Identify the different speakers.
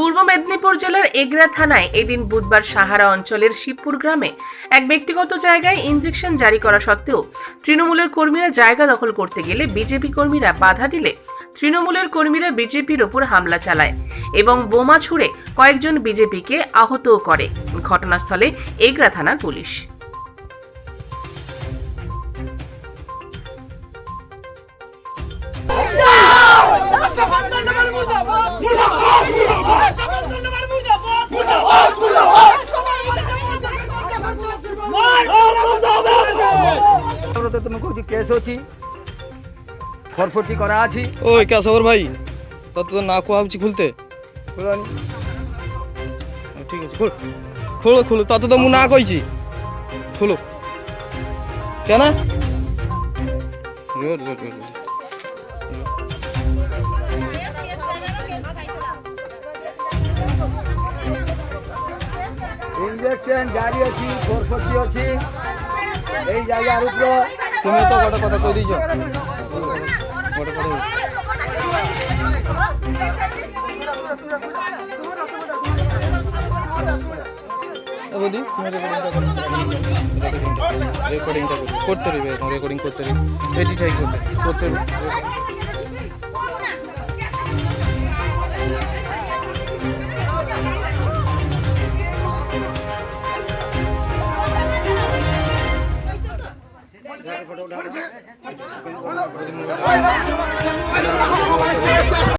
Speaker 1: পূর্ব মেদিনীপুর জেলার এগরা থানায় এদিন বুধবার সাহারা অঞ্চলের শিবপুর গ্রামে এক ব্যক্তিগত জায়গায় ইঞ্জেকশন জারি করা সত্ত্বেও তৃণমূলের কর্মীরা জায়গা দখল করতে গেলে বিজেপি কর্মীরা বাধা দিলে তৃণমূলের কর্মীরা বিজেপির ওপর হামলা চালায় এবং বোমা ছুড়ে কয়েকজন বিজেপিকে আহতও করে। ঘটনাস্থলে এগরা থানার পুলিশ।
Speaker 2: କହୁଛି କେସ୍ ଅଛି ଫର୍ଫଟି କରାଅଛି
Speaker 3: ଓ ଏକା ସବର ଭାଇ ତତେ ତ ନା କୁହାଉଛି ଖୋଲତେ
Speaker 2: ଖୋଲନି
Speaker 3: ଠିକ୍ ଅଛି ଖୋଲ ଖୋଲ ଖୋଲ ତତେ ତ ମୁଁ ନା କହିଛି ଖୋଲ কেন
Speaker 2: ইঞ্জেকশন জারি অছি ফর্ফটি অছি এই জায়গার উপর
Speaker 3: তুমি তো গোটা কথা কই দিছো? তুমি রেকর্ডিংটা করো। রেকর্ডিংটা করতে রেকর্ডিং করতে রইবে এডিটাই করতে করতে রইবে